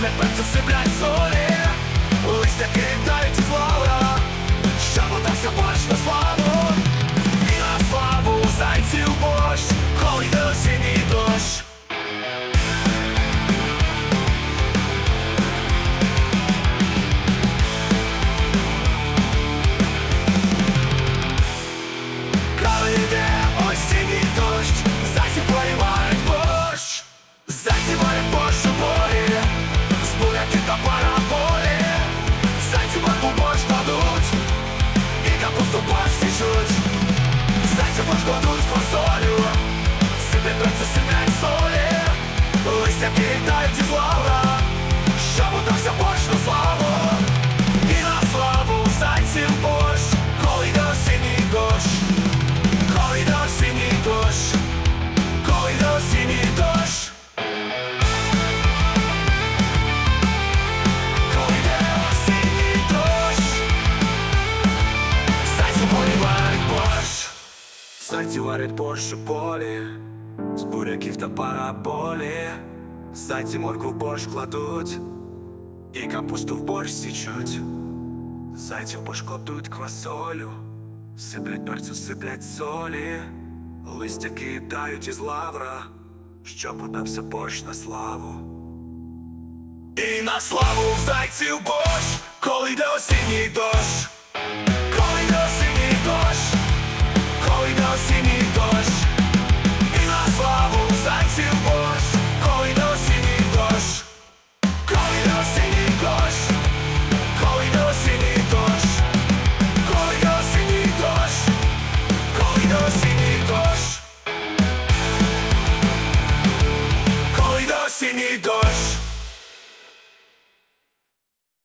Сиплять перцю, сиплять солі Листя зайці варять борщ у полі, з буряків та параболі, зайці морку в борщ кладуть, і капусту в борщ січуть. Зайці в борщ квасолю, сиплять перцю, сиплять солі, листя кидають із лавра, щоб удався борщ на славу. І на славу в зайців борщ, коли йде осінній дощ. Need doy